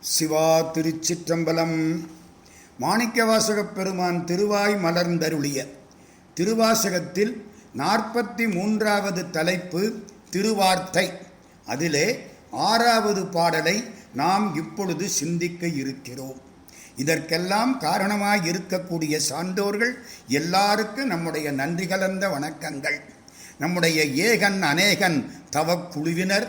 சிவா திருச்சிற்றம்பலம். மாணிக்கவாசகப் பெருமான் திருவாய் மலர்ந்தருளிய திருவாசகத்தில் நாற்பத்தி மூன்றாவது தலைப்பு திருவார்த்தை. அதிலே ஆறாவது பாடலை நாம் இப்பொழுது சிந்திக்க இருக்கிறோம். இதற்கெல்லாம் காரணமாக இருக்கக்கூடிய சான்றோர்கள் எல்லாருக்கும் நம்முடைய நன்றி கலந்த வணக்கங்கள். நம்முடைய ஏகன் அநேகன் தவக்குழுவினர்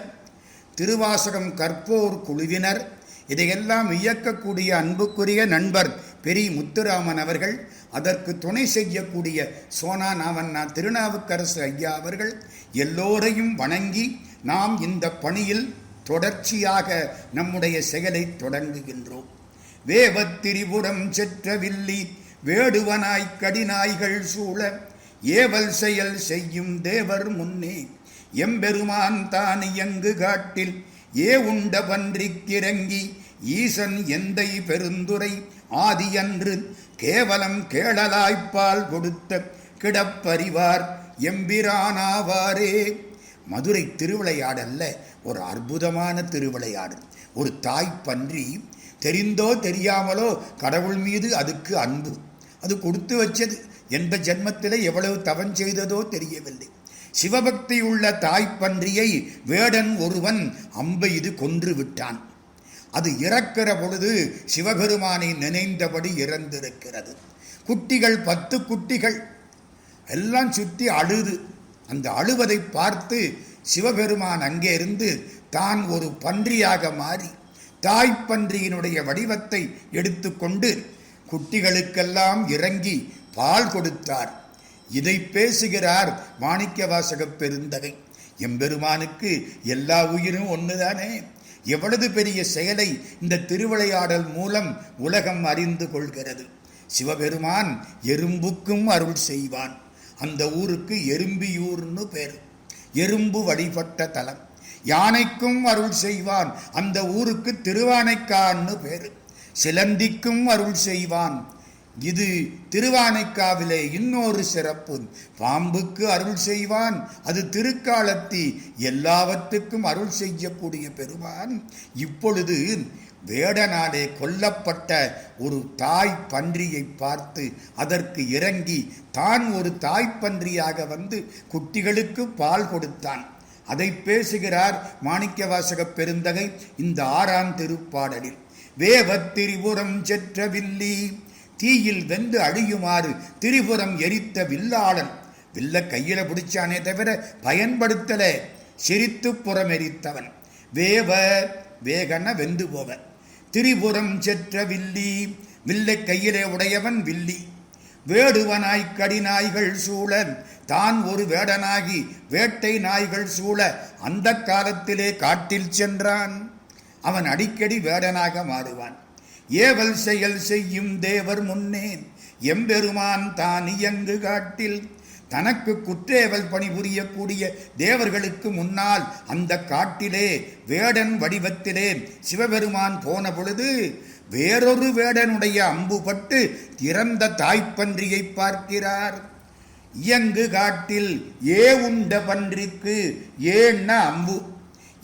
திருவாசகம் கற்போர் குழுவினர் இதையெல்லாம் இயக்கக்கூடிய அன்புக்குரிய நண்பர் பெரி முத்துராமன் அவர்கள் அதற்கு துணை செய்யக்கூடிய சோனா நாவண்ணா திருநாவுக்கரசு ஐயா அவர்கள் எல்லோரையும் வணங்கி நாம் இந்த பணியில் தொடர்ச்சியாக நம்முடைய செயலை தொடங்குகின்றோம். வேவத்திரிபுரம் செற்றவில்லி வேடுவனாய் கடிநாய்கள் சூழ ஏவல் செயல் செய்யும் தேவர் முன்னே எம்பெருமான் தான் இயங்கு காட்டில் ஏ உண்ட பன்றிக்கிறங்கி ஈசன் எந்தை பெருந்துரை ஆதியன்று கேவலம் கேளலாய்ப்பால் கொடுத்த கிடப்பறிவார் எம்பிரானாவாரே. மதுரை திருவிளையாடல்ல ஒரு அற்புதமான திருவிளையாடு. ஒரு தாய் பன்றி தெரிந்தோ தெரியாமலோ கடவுள் மீது அதுக்கு அன்பு. அது கொடுத்து வச்சது எந்த ஜென்மத்தில் எவ்வளவு தவன் செய்ததோ தெரியவில்லை. சிவபக்தி உள்ள தாய்ப்பன்றியை வேடன் ஒருவன் அம்பெய்து கொன்று விட்டான். அது இறக்கிற பொழுது சிவபெருமானை நினைந்தபடி இறந்திருக்கிறது. குட்டிகள் பத்து குட்டிகள் எல்லாம் சுற்றி அழுது. அந்த அழுவதை பார்த்து சிவபெருமான் அங்கே இருந்து தான் ஒரு பன்றியாக மாறி தாய்ப்பன்றியினுடைய வடிவத்தை எடுத்துக்கொண்டு குட்டிகளுக்கெல்லாம் இறங்கி பால் கொடுத்தார். இதை பேசுகிறார் மாணிக்கவாசக பெருந்தகை. எம்பெருமானுக்கு எல்லா உயிரும் ஒன்றுதானே எவ்வளவு பெரிய செயலை இந்த திருவிளையாடல் மூலம் உலகம் அறிந்து கொள்கிறது. சிவபெருமான் எறும்புக்கும் அருள் செய்வான். அந்த ஊருக்கு எறும்பியூர்னு பேர். எறும்பு வழிபட்ட தலம். யானைக்கும் அருள் செய்வான். அந்த ஊருக்கு திருவானைக்கான்னு பேர். சிலந்திக்கும் அருள் செய்வான். இது திருவானைக்காவிலே இன்னொரு சிறப்பு. பாம்புக்கு அருள் செய்வான். அது திருக்காலத்தி எல்லாவற்றுக்கும் அருள் செய்யக்கூடிய பெருமான். இப்பொழுது வேடனாலே கொல்லப்பட்ட ஒரு தாய் பன்றியை பார்த்து அதற்கு இறங்கி தான் ஒரு தாய் பன்றியாக வந்து குட்டிகளுக்கு பால் கொடுத்தான். அதை பேசுகிறார் மாணிக்கவாசக பெருந்தகை இந்த ஆறாம் திருப்பாடலில். வேவத்திரிபுரம் செற்ற வில்லி தீயில் வெந்து அழியுமாறு திரிபுரம் எரித்த வில்லாளன். வில்ல கையில பிடிச்சானே தவிர பயன்படுத்தல. சிரித்து புறம் எரித்தவன் வேவ வேகன வெந்து போவன் திரிபுரம் செற்ற வில்லி வில்லை கையிலே உடையவன் வில்லி. வேடுவனாய் கடிநாய்கள் சூழ தான் ஒரு வேடனாகி வேட்டை நாய்கள் சூழ அந்த காலத்திலே காட்டில் சென்றான். அவன் அடிக்கடி வேடனாக மாறுவான். ஏவல் செயல் செய்யும் தேவர் முன்னே எம்பெருமான் தான் இயங்கு காட்டில். தனக்கு குற்றேவல் பணிபுரியக்கூடிய தேவர்களுக்கு முன்னால் அந்த காட்டிலே வேடன் வடிவத்திலே சிவபெருமான் போன பொழுது வேறொரு வேடனுடைய அம்புபட்டு இறந்த தாய்ப்பன்றியை பார்க்கிறார். இயங்கு காட்டில் ஏ உண்ட பன்றிக்கு ஏன்னா அம்பு.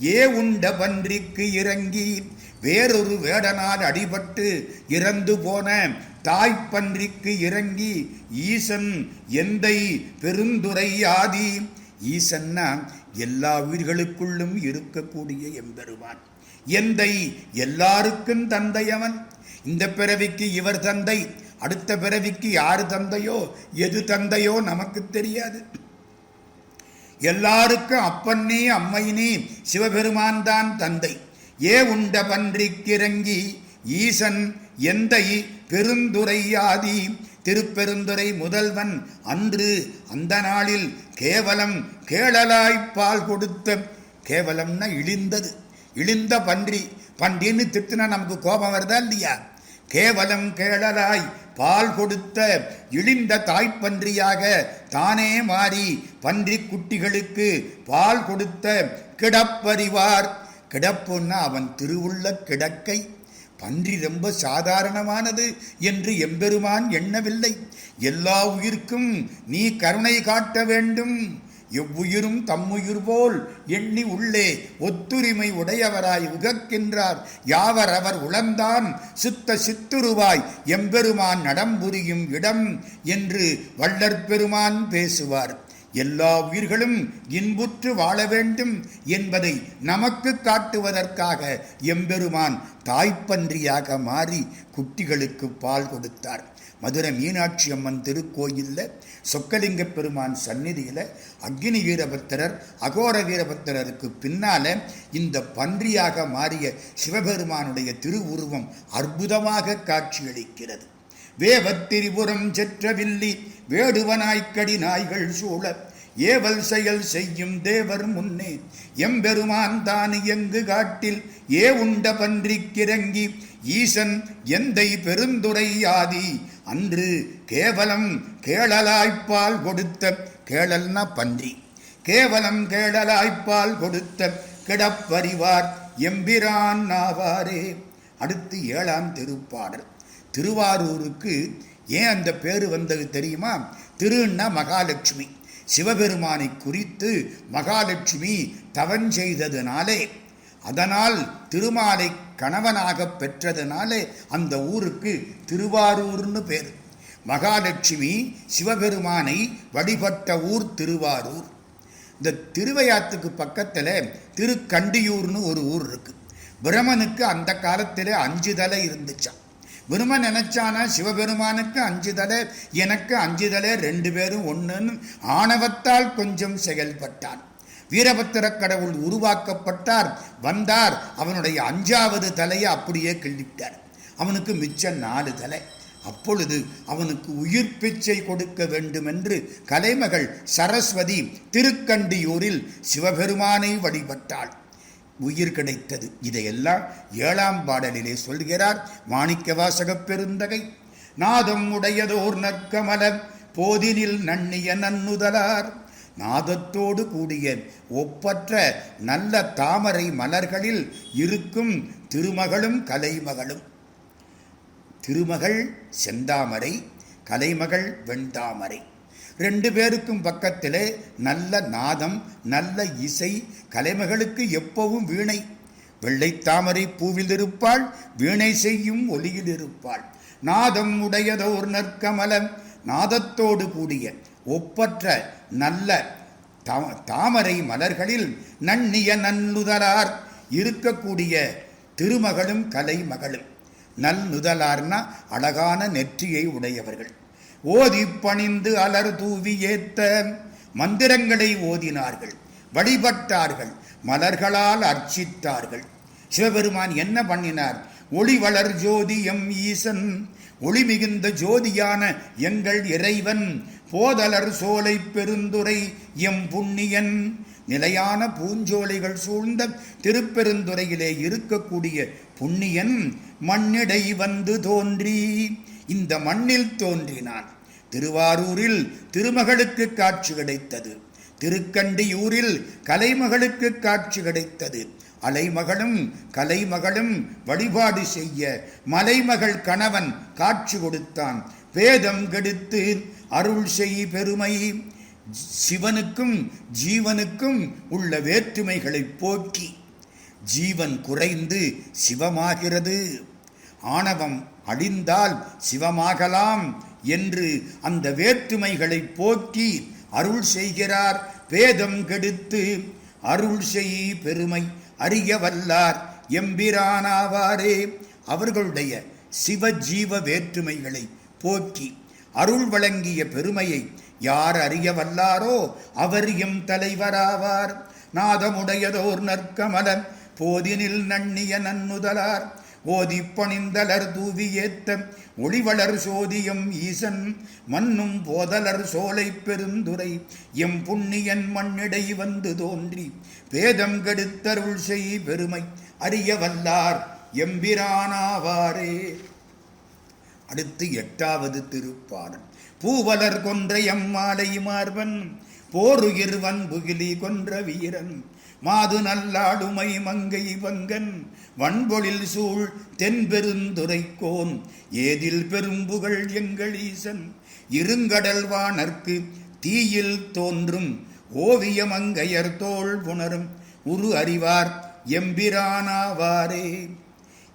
ஏ உண்ட பன்றிக்கு இறங்கி வேறொரு வேடனால் அடிபட்டு இறந்து போன தாய்ப்பன்றிக்கு இறங்கி ஈசன் எந்தை பெருந்துரை ஆதி? ஈசன்னா எல்லா உயிர்களுக்குள்ளும் இருக்கக்கூடிய எம்பெருமான். எந்தை எல்லாருக்கும் தந்தையவன். இந்த பிறவிக்கு இவர் தந்தை. அடுத்த பிறவிக்கு யாரு தந்தையோ எது தந்தையோ நமக்கு தெரியாது. எல்லாருக்கும் அப்பன்னே அம்மையினே சிவபெருமான் தான் தந்தை. ஏ உண்ட பன்றிக்கிறங்கி ஈசன் எந்தை பெருந்துரையாதி? திருப்பெருந்துரை முதல்வன் அன்று அந்த நாளில் கேவலம் கேளலாய்ப்பால் கொடுத்த கேவலம்னா இழிந்தது. இழிந்த பன்றி. பன்றின்னு திட்டுனா நமக்கு கோபம் வருதா இல்லையா? கேவலம் கேளலாய் பால் கொடுத்த இழிந்த தாய்ப்பன்றியாக தானே மாறி பன்றி குட்டிகளுக்கு பால் கொடுத்த கிடப்பறிவார். கிடப்புன்னா அவன் திருவுள்ள கிடக்கை பன்றி ரொம்ப சாதாரணமானது என்று எம்பெருமான் எண்ணவில்லை. எல்லா உயிர்க்கும் நீ கருணை காட்ட வேண்டும். எவ்வுயிரும் தம்முயிர் போல் எண்ணி உள்ளே ஒத்துரிமை உடையவராய் உகக்கின்றார். யாவர் அவர் உளந்தான் சித்த சித்துருவாய் எம்பெருமான் நடம்புரியும் இடம் என்று வள்ளற்பெருமான் பேசுவார். எல்லா உயிர்களும் இன்புற்று வாழ வேண்டும் என்பதை நமக்கு காட்டுவதற்காக எம்பெருமான் தாய்ப்பன்றியாக மாறி குட்டிகளுக்கு பால் கொடுத்தார். மதுரை மீனாட்சி அம்மன் திருக்கோயிலில் சொக்கலிங்க பெருமான் சந்நிதியில் அக்னி வீரபத்திரர் அகோர வீரபத்திரருக்கு பின்னால இந்த பன்றியாக மாறிய சிவபெருமானுடைய திருவுருவம் அற்புதமாக காட்சியளிக்கிறது. வேவத்திரிபுரம் செற்றவில்லி வேடுவனாய்க்கடி நாய்கள் சூழ ஏவல் செயல் செய்யும் தேவர் முன்னே எம்பெருமான் தான் எங்கு காட்டில். ஏ உண்ட பன்றிக்கிறங்கி ஈசன் எந்தை பெருந்துரை ஆதி. அன்று கேவலம் கேளலாய்ப்பால் கொடுத்த கேளல்னா பன்றி. கேவலம் கேளலாய்ப்பால் கொடுத்த கிடப்பறிவார் எம்பிரான் ஆவாரே. அடுத்து ஏழாம் திருப்பாடல். திருவாரூருக்கு ஏன் அந்த பேர் வந்தது தெரியுமா? திருன்னா மகாலட்சுமி. சிவபெருமானை குறித்து மகாலட்சுமி தவஞ்செய்ததுனாலே அதனால் திருமாலை கணவனாக பெற்றதுனாலே அந்த ஊருக்கு திருவாரூர்னு பேர். மகாலட்சுமி சிவபெருமானை வழிபட்ட ஊர் திருவாரூர். இந்த திருவையாத்துக்கு பக்கத்தில் திருக்கண்டியூர்னு ஒரு ஊர் இருக்கு. பிரமனுக்கு அந்த காலத்தில் அஞ்சு தலை இருந்துச்சான் விரும்ப நினைச்சானா சிவபெருமானுக்கு அஞ்சு தலை எனக்கு அஞ்சு தலை ரெண்டு பேரும் ஒன்றுன்னு ஆணவத்தால் கொஞ்சம் செயல்பட்டான். வீரபத்திர கடவுள் உருவாக்கப்பட்டார். வந்தார். அவனுடைய அஞ்சாவது தலையை அப்படியே கிள்ளிட்டார். அவனுக்கு மிச்சம் நாலு தலை. அப்பொழுது அவனுக்கு உயிர் பிச்சை கொடுக்க வேண்டுமென்று கலைமகள் சரஸ்வதி திருக்கண்டியூரில் சிவபெருமானை வழிபட்டாள். உயிர் கிடைத்தது. இதையெல்லாம் ஏழாம் பாடலிலே சொல்கிறார் மாணிக்கவாசகப் பெருந்தகை. நாதம் உடையதோர் நற்கமலர் போதினில் நன்னிய நன்னுதலார். நாதத்தோடு கூடிய ஒப்பற்ற நல்ல தாமரை மலர்களில் இருக்கும் திருமகளும் கலைமகளும். திருமகள் செந்தாமரை கலைமகள் வெண்தாமரை. ரெண்டு பேருக்கும் பக்கத்திலே நல்ல நாதம் நல்ல இசை கலைமகளுக்கு எப்பவும் வீணை. வெள்ளைத்தாமரை பூவில் இருப்பாள் வீணை செய்யும் ஒளியில் இருப்பாள். நாதம் உடையதோர் நற்கமலம் நாதத்தோடு கூடிய ஒப்பற்ற நல்ல தாமரை மலர்களில் நன்னிய நன்னுதலார் இருக்கக்கூடிய திருமகளும் கலைமகளும். நல்நுதலார்னா அழகான நெற்றியை உடையவர்கள். ஓதி பணிந்து அலர் தூவி ஏத்த மந்திரங்களை ஓதினார்கள் வழிபட்டார்கள் மலர்களால் அர்ச்சித்தார்கள். சிவபெருமான் என்ன பண்ணினார்? ஒளி வளர் ஜோதி எம் ஈசன் ஒளி மிகுந்த ஜோதியான எங்கள் இறைவன் போதலர் சோலை பெருந்துரை எம் புண்ணியன். நிலையான பூஞ்சோலைகள் சூழ்ந்த திருப்பெருந்துறையிலே இருக்கக்கூடிய புண்ணியன் மண்ணிடை வந்து தோன்றி இந்த மண்ணில் தோன்றினான். திருவாரூரில் திருமகளுக்கு காட்சி கிடைத்தது. திருக்கண்டியூரில் கலைமகளுக்கு காட்சி கிடைத்தது. அலைமகளும் கலைமகளும் வழிபாடு செய்ய மலைமகள் கணவன் காட்சி கொடுத்தான். வேதம் கெடுத்து அருள் செய் பெருமை. சிவனுக்கும் ஜீவனுக்கும் உள்ள வேற்றுமைகளை போக்கி ஜீவன் குறைந்து சிவமாகிறது. ஆணவம் அழிந்தால் சிவமாகலாம். என்று அந்த வேற்றுமைகளை போக்கி அருள் செய்கிறார். வேதம் கெடுத்து அருள் செய் பெருமை அறிய வல்லார் எம்பிரானாவாரே. அவர்களுடைய சிவஜீவ வேற்றுமைகளை போக்கி அருள் வழங்கிய பெருமையை யார் அறிய வல்லாரோ அவர் எம் தலைவராவார். நாதமுடையதோர் நற்கமலன் போதினில் நன்னிய நன்னுதலார். ஓதி பணிந்தலர் தூவி ஏத்த ஒளிவளர் சோதியம் ஈசன் மண்ணும் போதலர் சோலை பெருந்துரை. எம் புண்ணியன் மண்ணிடை வந்து தோன்றி பேதம் கெடுத்தருள் செய் பெருமை அறிய வல்லார் எம்பிரானாவாரே. அடுத்து எட்டாவது திருப்பாடல். பூவலர் கொன்ற எம்மாலை மார்பன் போருயிர் வன்புகிலி கொன்ற வீரன் மாது நல்லாடுமை மங்கை வங்கன் வன்பொழில் சூழ் தென்பெருந்துரைக்கோன் ஏதில் பெரும்புகள் எங்கள் ஈசன் இருங்கடல் வானர்க்கு தீயில் தோன்றும் ஓவியமங்கையர் தோள் புணரும் உரு அறிவார் எம்பிரானாவாரே.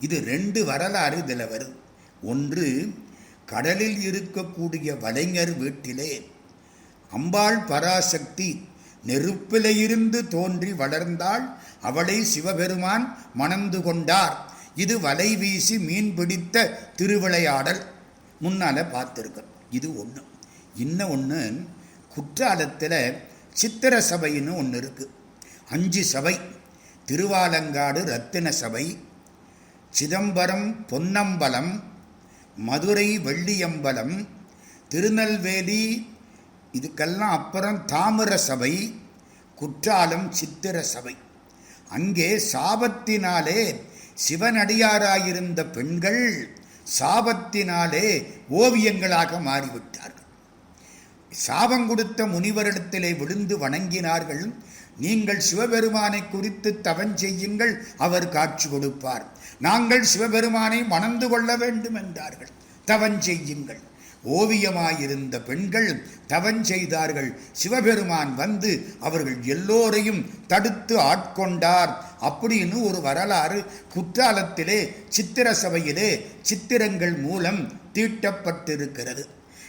இது ரெண்டு வரலாறு இதில் வருது. ஒன்று கடலில் இருக்கக்கூடிய வலைஞர் வீட்டிலே அம்பாள் பராசக்தி நெருப்பிலே இருந்து தோன்றி வளர்ந்தாள். அவளை சிவபெருமான் மணந்து கொண்டார். இது வலை வீசி மீன் பிடித்த திருவிளையாடல். முன்னால பார்த்துருக்கோம். இது ஒன்று இன்னும் ஒன்று குற்றாலத்தில் சித்திர சபைன்னு ஒன்று இருக்குது அஞ்சு சபை. திருவாலங்காடு ரத்தின சபை சிதம்பரம் பொன்னம்பலம் மதுரை வெள்ளியம்பலம் திருநெல்வேலி இதுக்கெல்லாம் அப்புறம் தாமிர சபை குற்றாலம் சித்திர சபை. அங்கே சாபத்தினாலே சிவனடியாராயிருந்த பெண்கள் சாபத்தினாலே ஓவியங்களாக மாறிவிட்டார்கள். சாபம் கொடுத்த முனிவரிடத்திலே விழுந்து வணங்கினார்கள். நீங்கள் சிவபெருமானை குறித்து தவஞ்செய்யுங்கள் அவர் காட்சி கொடுப்பார். நாங்கள் சிவபெருமானை மணந்து கொள்ள வேண்டும் என்றார்கள். தவம் செய்யுங்கள். ஓவியமாயிருந்த பெண்கள் தவஞ்செய்தார்கள் சிவபெருமான் வந்து அவர்கள் எல்லோரையும் தடுத்து ஆட்கொண்டார். அப்படின்னு ஒரு வரலாறு குற்றாலத்திலே சித்திர சபையிலே சித்திரங்கள் மூலம் தீட்டப்பட்டிருக்கிறது.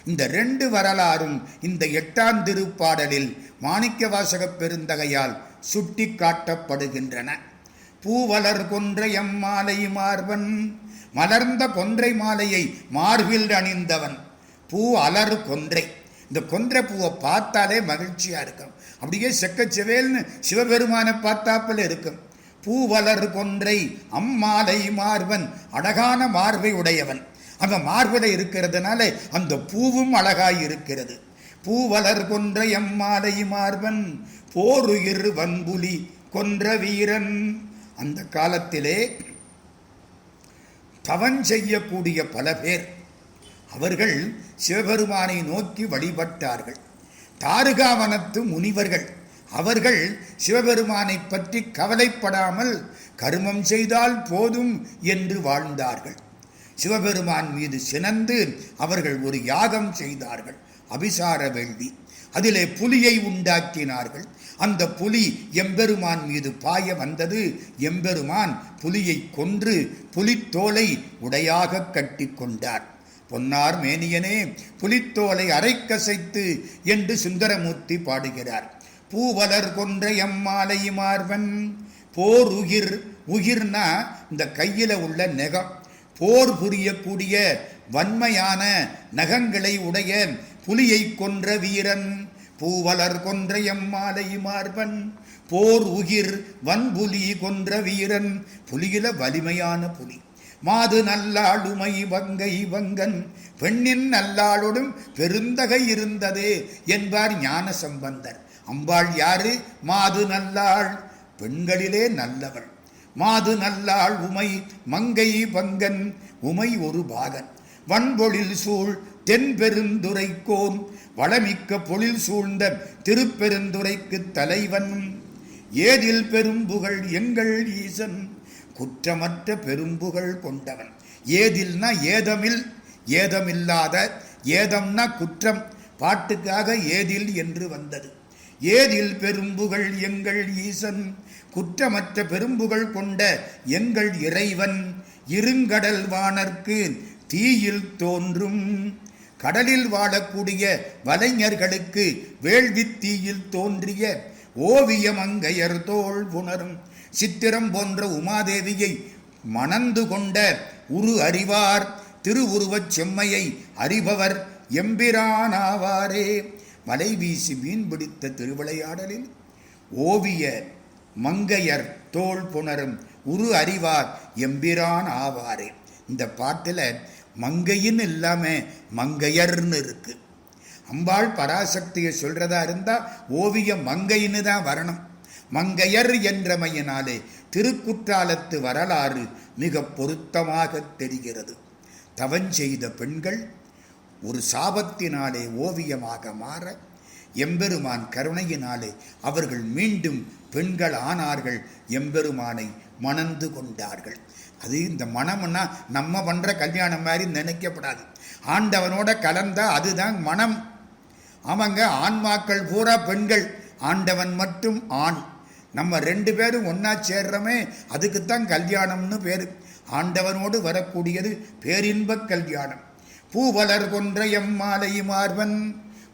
இந்த ரெண்டு வரலாறும் இந்த எட்டாம் திருப்பாடலில் மாணிக்க வாசகப் பெருந்தகையால் சுட்டி காட்டப்படுகின்றன பூவலர் கொன்றையம் மாலை மார்பன் மலர்ந்த கொன்றை மாலையை மார்பில் அணிந்தவன். பூ அலறு கொன்றை. இந்த கொன்றை பூவை பார்த்தாலே மகிழ்ச்சியாக இருக்கும். அப்படியே செக்கச்செவேல்னு சிவபெருமானை பார்த்தாப்பில் இருக்கும். பூவலர் கொன்றை அம்மாலை மார்பன் அழகான மார்பை உடையவன். அந்த மார்பில் இருக்கிறதுனால அந்த பூவும் அழகாய் இருக்கிறது. பூவலர் கொன்றை எம்மாலை மார்பன் போருயிர் வன்புலி கொன்ற வீரன். அந்த காலத்திலே தவன் செய்யக்கூடிய பல பேர் அவர்கள் சிவபெருமானை நோக்கி வழிபட்டார்கள். தாருகாவனத்து முனிவர்கள் அவர்கள் சிவபெருமானை பற்றி கவலைப்படாமல் கருமம் செய்தால் போதும் என்று வாழ்ந்தார்கள். சிவபெருமான் மீது சினந்து அவர்கள் ஒரு யாகம் செய்தார்கள். அபிசார வேள்வி அதிலே புலியை உண்டாக்கினார்கள். அந்த புலி எம்பெருமான் மீது பாய வந்தது. எம்பெருமான் புலியை கொன்று புலித்தோலை உடையாக கட்டி கொண்டார். பொன்னார் மேனியனே புலித்தோலை அரைக்கசைத்து என்று சுந்தரமூர்த்தி பாடுகிறார். பூவலர் கொன்ற எம்மாலை மார்வன் போர் உயிர் உயிர்னா இந்த கையில உள்ள நெகம். போர் புரியக்கூடிய வன்மையான நகங்களை உடைய புலியை கொன்ற வீரன் பூவலர் கொன்ற எம்மாலை மார்பன் போர் உயிர் வன்புலி கொன்ற வீரன் புலியில வலிமையான புலி. மாது நல்லாளுமை வங்கை வங்கன் பெண்ணின் நல்லாளோடும் பெருந்தகை இருந்ததே என்பார் ஞான சம்பந்தர் அம்பாள் யாரு? மாது நல்லாள். பெண்களிலே நல்லவள். மாது நல்லாள் உமை மங்கை பங்கன் உமை ஒரு பாகன். வன்பொழில் சூழ் தென்பெருந்துரைக்கோன் வளமிக்க பொழில் சூழ்ந்த திருப்பெருந்துரைக்கு தலைவன். ஏதில் பெரும்புகழ் எங்கள் ஈசன் குற்றமற்ற பெரும்புகள் கொண்டவன். ஏதில்னா ஏதமில் ஏதமில்லாத ஏதம்னா குற்றம் பாட்டுக்காக ஏதில் என்று வந்தது. ஏதில் பெரும்புகள் எங்கள் ஈசன் குற்றமற்ற பெரும்புகள் கொண்ட எங்கள் இறைவன். இருங்கடல் வானர்க்கு தீயில் தோன்றும் கடலில் வாழக்கூடிய வலைஞர்களுக்கு வேள்வி தீயில் தோன்றிய ஓவியம் அங்கையர் தோல் உணரும். சித்திரம் போன்ற உமாதேவியை மணந்து கொண்ட உரு அறிவார் திருவுருவச் செம்மையை அறிபவர் எம்பிரானாவாரே. வலை வீசி மீன் பிடித்த திருவிளையாடலில் ஓவிய மங்கையர் தோல் புணரும் உரு அறிவார் எம்பிரான் ஆவாரே இந்த பாட்டில் மங்கையின்னு இல்லாமல் மங்கையர்னு இருக்கு. அம்பாள் பராசக்தியை சொல்றதா இருந்தா ஓவியம் மங்கைன்னு தான் வரணும். மங்கையர் என்றமையினாலே திருக்குற்றாலத்து வரலாறு மிக பொருத்தமாக தெரிகிறது. தவஞ்செய்த பெண்கள் ஒரு சாபத்தினாலே ஓவியமாக மாற எம்பெருமான் கருணையினாலே அவர்கள் மீண்டும் பெண்கள் ஆனார்கள் எம்பெருமானை மணந்து கொண்டார்கள். அது இந்த மனம்னா நம்ம பண்ணுற கல்யாணம் மாதிரி நினைக்கப்படாது. ஆண்டவனோட கலந்தா அதுதான் மனம். ஆமாங்க ஆன்மாக்கள் பூரா பெண்கள் ஆண்டவன் மட்டும் ஆண். நம்ம ரெண்டு பேரும் ஒன்றா சேர்றோமே அதுக்குத்தான் கல்யாணம்னு பேர். ஆண்டவனோடு வரக்கூடியது பேரின்பக் கல்யாணம். பூவலர் கொன்ற எம்மாலை மார்பன்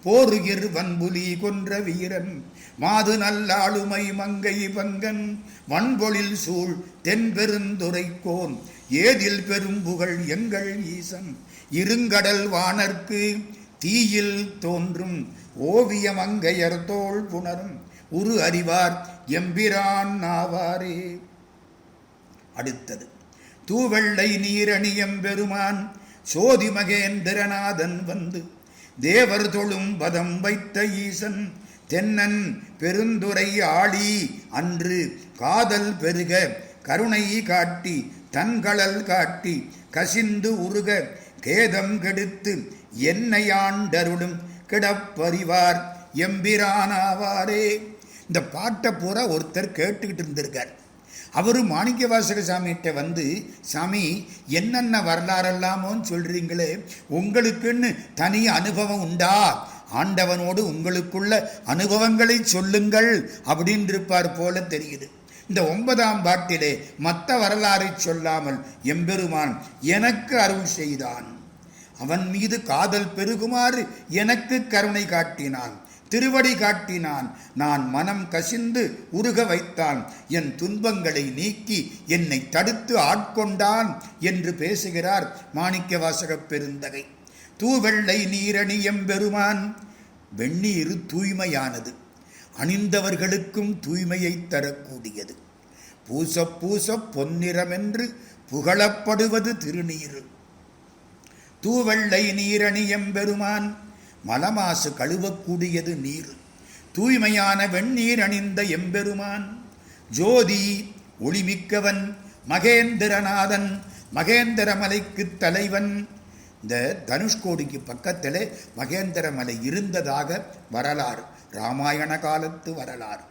போருகிர் வன்புலி கொன்ற வீரன். மாது நல்லாளுமை மங்கை பங்கன் வன்பொழில் சூழ் தென்பெருந்துரைக்கோன். ஏதில் பெரும் புகழ் எங்கள் ஈசன் இருங்கடல் வானர்க்கு தீயில் தோன்றும். ஓவியம் அங்கையர் புணரும். உரு அறிவார் எம்பிரான் ஆவாரே. அடுத்தது தூவெள்ளை நீரணியம் பெருமான் சோதி மகேந்திரநாதன் வந்து தேவர் தொழும் பதம் வைத்த ஈசன் தென்னன் பெருந்துரை ஆளி அன்று காதல் பெருக கருணை காட்டி தன்களல் காட்டி கசிந்து உருக கேதம் கெடுத்து என்னையாண்டருடும் கிடப்பறிவார் எம்பிரானாவாரே இந்த பாட்டை பூரா ஒருத்தர் கேட்டுக்கிட்டு இருந்திருக்கார். அவர் மாணிக்க வாசக சாமிகிட்ட வந்து சாமி என்னென்ன வரலாறெல்லாமோன்னு சொல்கிறீங்களே உங்களுக்குன்னு தனி அனுபவம் உண்டா? ஆண்டவனோடு உங்களுக்குள்ள அனுபவங்களை சொல்லுங்கள் அப்படின்னு இருப்பார் போல தெரியுது. இந்த ஒன்பதாம் பாட்டிலே மற்ற வரலாறை சொல்லாமல் எம்பெருமான் எனக்கு அருள் செய்தான். அவன் மீது காதல் பெருகுமாறு எனக்கு கருணை காட்டினான். திருவடி காட்டினான். நான் மனம் கசிந்து உருக வைத்தான். என் துன்பங்களை நீக்கி என்னை தடுத்து ஆட்கொண்டான் என்று பேசுகிறார் மாணிக்கவாசகப் பெருந்தகை. தூவெள்ளை நீரணி எம்பெருமான். வெந்நீர் தூய்மையானது. அணிந்தவர்களுக்கும் தூய்மையை தரக்கூடியது. பூச பூச பொன்னிறமென்று புகழப்படுவது திருநீரு. தூவெள்ளை நீரணி எம்பெருமான். மலமாசு கழுவக்கூடியது நீர். தூய்மையான வெண்ணீர் அணிந்த எம்பெருமான். ஜோதி ஒளிமிக்கவன் மகேந்திரநாதன் மகேந்திரமலைக்கு தலைவன். இந்த தனுஷ்கோடிக்கு பக்கத்தில் மகேந்திர மலை இருந்ததாக வரலாறு. ராமாயண காலத்து வரலாறு.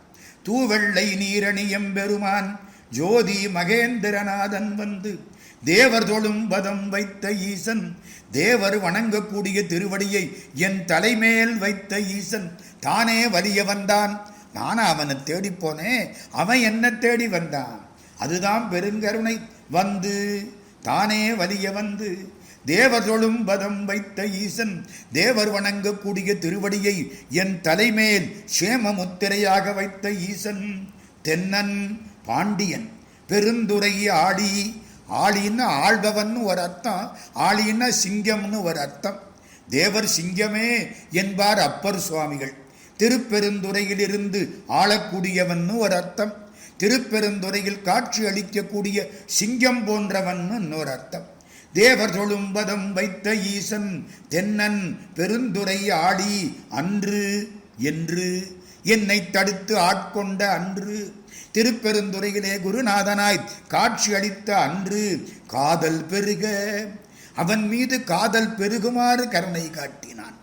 தூவெள்ளை நீரணி எம்பெருமான் ஜோதி மகேந்திரநாதன் வந்து தேவர் தொழும் பதம் வைத்த ஈசன் தேவர் வணங்கக்கூடிய திருவடியை என் தலைமேல் வைத்த ஈசன். தானே வலிய வந்தான். நானா அவனை தேடி போனேன் அவன் என்ன தேடி வந்தான். அதுதான் பெருங்கருணை. வந்து தானே வலிய வந்து தேவர் தொழும் பதம் வைத்த ஈசன் தேவர் வணங்கக்கூடிய திருவடியை என் தலைமேல் சேம முத்திரையாக வைத்த ஈசன். தென்னன் பாண்டியன் பெருந்துரை ஆடி ஆளின்னா ஆள்பவன்னு ஒரு அர்த்தம் ஆளின்னா சிங்கம்னு ஒரு அர்த்தம். தேவர் சிங்கமே என்பார் அப்பர் சுவாமிகள். திருப்பெருந்துறையிலிருந்து ஆளக்கூடியவன்னு ஒரு அர்த்தம். திருப்பெருந்துறையில் காட்சி அளிக்கக்கூடிய சிங்கம் போன்றவன்னு இன்னொரு அர்த்தம். தேவர் தொழும்பதம் வைத்த ஈசன் தென்னன் பெருந்துரை ஆடி அன்று என்று என்னை தடுத்து ஆட்கொண்ட அன்று. திருப்பெருந்துறையிலே குருநாதனாய் காட்சி அளித்த அன்று காதல் பெருக. அவன் மீது காதல் பெருகுமாறு கருணை காட்டினான்.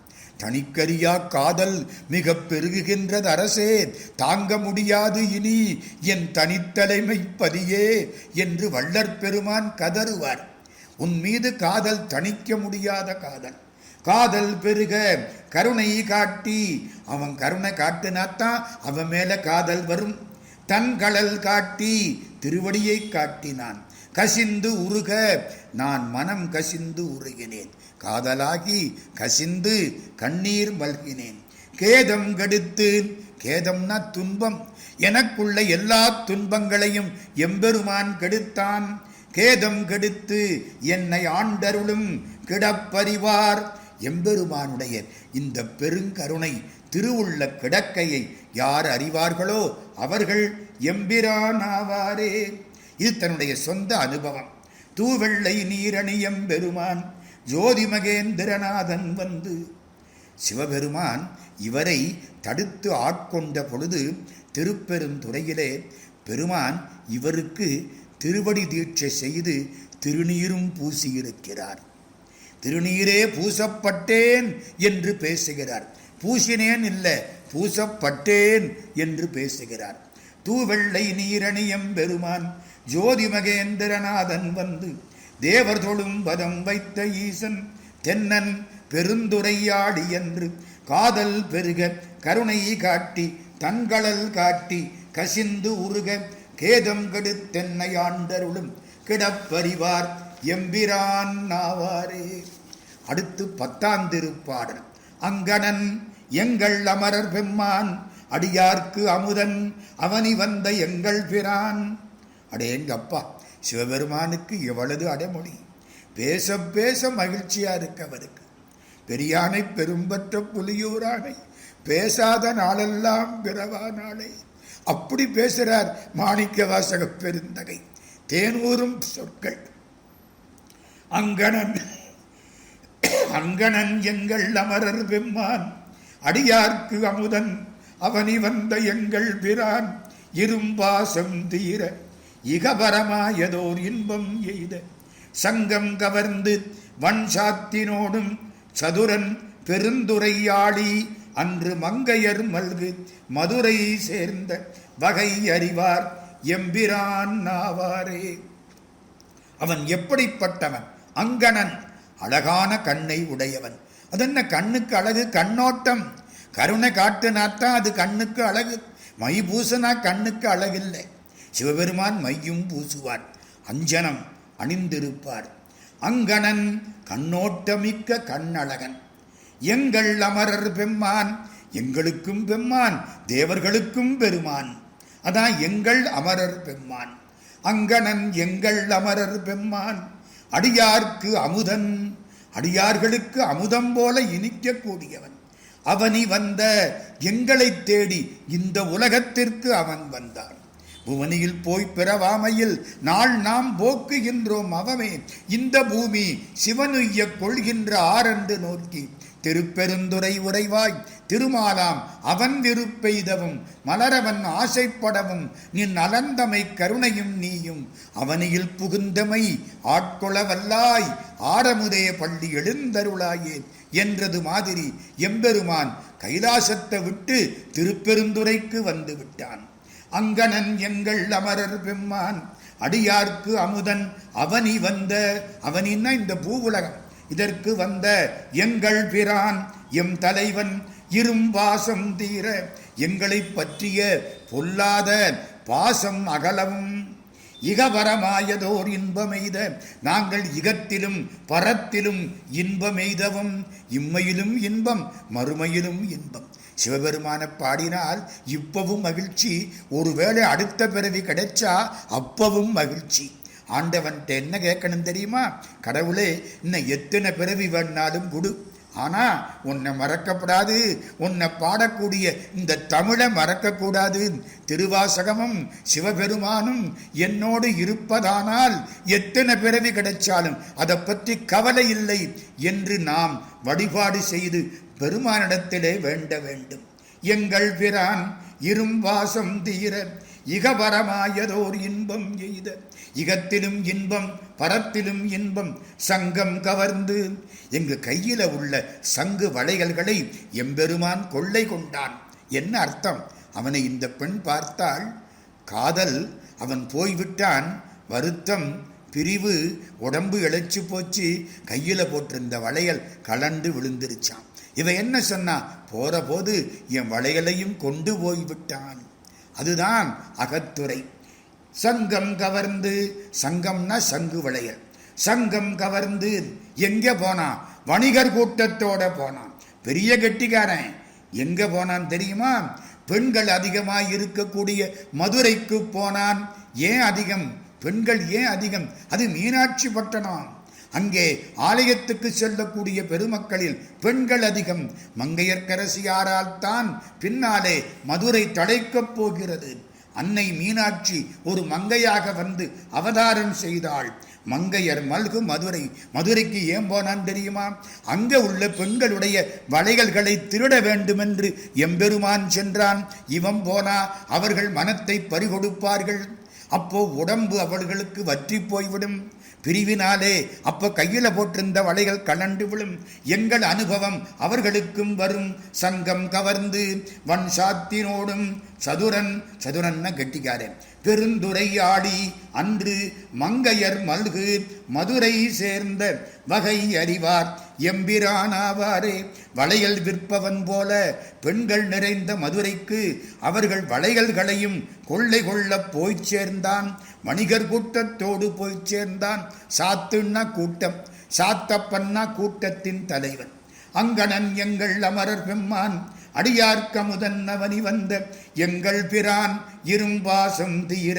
தனிக்கரியா காதல் மிக பெருகுகின்றது அரசே தாங்க முடியாது இனி. என் தனித்தலைமை பதியே என்று வள்ளற் பெருமான் கதறுவார். உன் மீது காதல் தணிக்க முடியாத காதல். காதல் பெருக கருணை காட்டி. அவன் கருணை காட்டினாத்தான் அவன் மேல காதல் வரும். தன் கடல் காட்டி திருவடியை காட்டினான். கசிந்து உருக நான் மனம் கசிந்து உருகினேன். காதலாகி கசிந்து கண்ணீர் மல்கினேன். கேதம் கெடுத்து கேதம்னா துன்பம். எனக்குள்ள எல்லா துன்பங்களையும் எம்பெருமான் கெடுத்தான். கேதம் கெடுத்து என்னை ஆண்டருளும் கிடப்பறிவார். எம்பெருமானுடைய இந்த பெருங்கருணை திருவுள்ள கிடக்கையை யார் அறிவார்களோ அவர்கள் எம்பிரானாவாரே. இது தன்னுடைய சொந்த அனுபவம். தூவெள்ளை நீரணியம் பெருமான் ஜோதி மகேந்திரநாதன் வந்து. சிவபெருமான் இவரை தடுத்து ஆட்கொண்ட பொழுது திருப்பெருந்துறையிலே பெருமான் இவருக்கு திருவடி தீட்சை செய்து திருநீரும் பூசியிருக்கிறார். திருநீரே பூசப்பட்டேன் என்று பேசுகிறார். பூசினேன் இல்லை பூசப்பட்டேன் என்று பேசுகிறார். தூவெள்ளை நீரணியம் பெருமான் ஜோதி மகேந்திரநாதன் வந்து தேவர் தொழும் பதம் வைத்த ஈசன் தென்னன் பெருந்துரையாடி என்று காதல் பெருக கருணை காட்டி தன்களல் காட்டி கசிந்து உருக கேதம் கெடுத்தென்னை ஆண்டருளும் கிடப்பறிவார் எம்பிரான் நாவாரே அடுத்து பத்தாம் திருப்பாடல். அங்கணன் எங்கள் அமரர் பெம்மான் அடியார்க்கு அமுதன் அவனி வந்த எங்கள் பிரான். அடேங்கப்பா சிவபெருமானுக்கு எவ்வளவு அடைமொழி. பேச பேச மகிழ்ச்சியா இருக்கு அவருக்கு. பெரியானை பெரும்பற்ற புலியூரானை பேசாத நாளெல்லாம் பிறவா நாளை. அப்படி பேசுறார் மாணிக்க வாசக பெருந்தகை தேனூரும் சொற்கள். அங்கணன் அங்கணன் எங்கள் அமரர் வெம்மான். அடியார்க்கு அமுதன் அவனி வந்த எங்கள் பிரான். இரும்பாசம் தீர இகபரமாயதோர் இன்பம் எய்த. சங்கம் கவர்ந்து வன் சாத்தினோடும் சதுரன் பெருந்துரையாடி அன்று மங்கையர் மல்கு மதுரை சேர்ந்த வகை அறிவார் எம்பிரான் நாவாரே அவன் எப்படிப்பட்டவன்? அங்கணன் அழகான கண்ணை உடையவன். அதென்ன கண்ணுக்கு அழகு? கண்ணோட்டம். கருணை காட்டுனாத்தான் அது கண்ணுக்கு அழகு. மை பூசினா கண்ணுக்கு அழகில்லை. சிவபெருமான் மையும் பூசுவார். அஞ்சனம் அணிந்திருப்பார். அங்கணன் கண்ணோட்டமிக்க கண்ணழகன். எங்கள் அமரர் பெம்மான். எங்களுக்கும் பெம்மான். தேவர்களுக்கும் பெருமான். அதான் எங்கள் அமரர் பெம்மான். அங்கணன் எங்கள் அமரர் பெம்மான். அடியார்க்கு அமுதன் அடியார்களுக்கு அமுதம் போல இனிக்கக்கூடியவன். அவனி வந்த எங்களை தேடி இந்த உலகத்திற்கு அவன் வந்தான். புவனியில் போய் பிறவாமையில் நாள் நாம் போக்குகின்றோம் அவமே. இந்த பூமி சிவனுய்ய கொள்கின்ற ஆரண்டு நோக்கி திருப்பெருந்துரை உறைவாய் திருமாலாம் அவன் விருப்பெய்தவும் மலரவன் ஆசைப்படவும் நின் அலந்தமை கருணையும் நீயும். அவனியில் புகுந்தமை ஆட்கொள வல்லாய் ஆரமுதே பள்ளி எழுந்தருளாயே என்றது மாதிரி எம்பெருமான் கைலாசத்தை விட்டு திருப்பெருந்துரைக்கு வந்து விட்டான். அங்கணன் எங்கள் அமரர் பெம்மான் அடியார்க்கு அமுதன் அவனி வந்த அவனின்னா இந்த பூவுலகம். இதற்கு வந்த எங்கள் பிரான் எம் தலைவன் இரும்பாசம் தீர எங்களை பற்றிய பொல்லாத பாசம் அகலவும். இகபரமாயதோர் இன்பமெய்த. நாங்கள் இகத்திலும் பரத்திலும் இன்பமெய்தவும். இம்மையிலும் இன்பம் மறுமையிலும் இன்பம். சிவபெருமான பாடினால் இப்பவும் மகிழ்ச்சி. ஒருவேளை அடுத்த பிறவி கிடைச்சா அப்பவும் மகிழ்ச்சி. ஆண்டவன்ட்ட என்ன கேட்கணும் தெரியுமா? கடவுளே இன்னும் எத்தனை பிறவி வேணாலும் கொடு. ஆனா உன்னை மறக்கப்படாது. உன்னை பாடக்கூடிய இந்த தமிழை மறக்கக்கூடாது. திருவாசகமும் சிவபெருமானும் என்னோடு இருப்பதானால் எத்தனை பிறவி கிடைச்சாலும் அதை பற்றி கவலை இல்லை என்று நாம் வழிபாடு செய்து பெருமானிடத்திலே வேண்ட வேண்டும். எங்கள் பிரான் இரும்பாசம் தீர இகபரமாயதோர் இன்பம் எய்த. இகத்திலும் இன்பம் பரத்திலும் இன்பம் சங்கம் கவர்ந்து. எங்கு கையில உள்ள சங்கு வளையல்களை எம்பெருமான் கொள்ளை கொண்டான். என்ன அர்த்தம்? அவனை இந்த பெண் பார்த்தால் காதல் அவன் போய்விட்டான். வருத்தம் பிரிவு உடம்பு இழைச்சி போச்சு. கையில போட்டிருந்த வளையல் கலண்டு விழுந்துருச்சான் இவன் என்ன சொன்னா? போற போது என் வளையலையும் கொண்டு போய்விட்டான். அதுதான் அகத்துறை. சங்கம் கவர்ந்து சங்கம்னா சங்கு வளையல். சங்கம் கவர்ந்து எங்க போனான்? வணிகர் கூட்டத்தோட போனான். பெரிய கெட்டிக்காரன். எங்க போனான் தெரியுமா? பெண்கள் அதிகமாக இருக்கக்கூடிய மதுரைக்கு போனான். ஏன் அதிகம்? பெண்கள் ஏன் அதிகம்? அது மீனாட்சி பட்டணம். அங்கே ஆலயத்துக்கு செல்லக்கூடிய பெருமக்களில் பெண்கள் அதிகம். மங்கையர்க்கரசியாரால் தான் பின்னாலே மதுரை தடைக்கப் போகிறது. அன்னை மீனாட்சி ஒரு மங்கையாக வந்து அவதாரம் செய்தாள். மங்கையர் மல்கு மதுரை. மதுரைக்கு ஏன் போனான் தெரியுமா? அங்கே உள்ள பெண்களுடைய வளையல்களை திருட வேண்டுமென்று எம்பெருமான் சென்றான். இவன் போனா அவர்கள் மனத்தை பறிகொடுப்பார்கள். அப்போ உடம்பு அவர்களுக்கு வற்றி போய்விடும். பிரிவினாலே அப்ப கையில போட்டிருந்த வளைகள் கலண்டு விழும். எங்கள் அனுபவம் அவர்களுக்கும் வரும். சங்கம் கவர்ந்து வன் சாத்தினோடும் சதுரன் சதுரன்ன கெட்டிக்காரன் பெருந்துரையாடி அன்று மங்கையர் மல்கு மதுரை சேர்ந்த வகை அறிவார். எம்பிரானாவாரே வளையல் விற்பவன் போல பெண்கள் நிறைந்த மதுரைக்கு அவர்கள் வளையல்களையும் கொள்ளை கொள்ளப் போய்ச் சேர்ந்தான். வணிகர் கூட்டத்தோடு போய்ச் சேர்ந்தான் சாத்துன்னா கூட்டம் சாத்தப்பன்னா கூட்டத்தின் தலைவன். அங்கணன் எங்கள் அமரர் பெம்மான் அடியார்க்கமுதன் அவனி வந்த எங்கள் பிரான் இரும்பாசம் தீர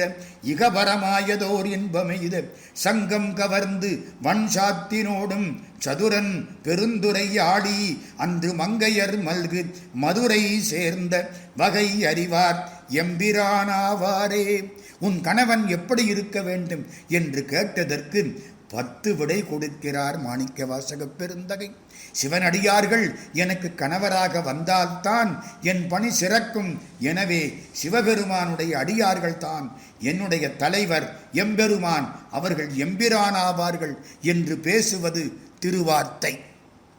இகபரமாயதோர் இன்பமெய்த சங்கம் கவர்ந்து வன் சாத்தினோடும் சதுரன் பெருந்துரை ஆடி அன்று மங்கையர் மல்கு மதுரை சேர்ந்த வகை அறிவார் எம்பிரானாவாரே. உன் கணவன் எப்படி இருக்க வேண்டும் என்று கேட்டதற்கு பத்து விடை கொடுக்கிறார் மாணிக்க வாசக பெருந்தகை சிவனடியார்கள் எனக்கு கணவராக வந்தால்தான் என் பணி சிறக்கும். எனவே சிவபெருமானுடைய அடியார்கள் தான் என்னுடைய தலைவர் எம்பெருமான். அவர்கள் எம்பிரானாவார்கள் என்று பேசுவது திருவார்த்தை.